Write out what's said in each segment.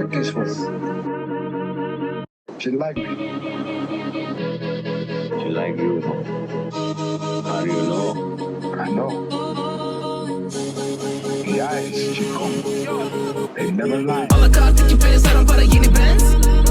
Pick this one. She like me. She like you. How do you know? I know. The eyes, Chico. They never lie. All the cars, tiki pensaram para yeni Benz.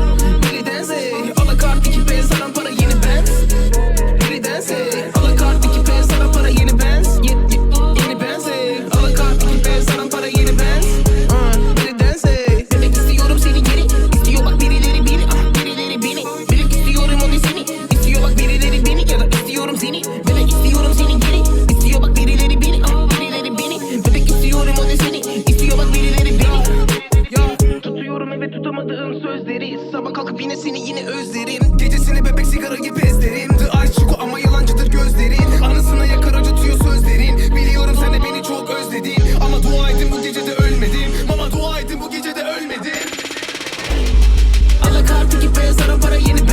sözleri. Sabah kalkıp yine seni yine özlerim. Gecesini bebek sigara gibi ezlerim. The Ice Choco ama yalancıdır gözlerin. Anasına yakar acıtıyor sözlerin. Biliyorum sen de beni çok özledin. Ama dua edin bu gecede ölmedim. Mama dua edin bu gecede ölmedim. Alakartı gibi beyaz ara para yeni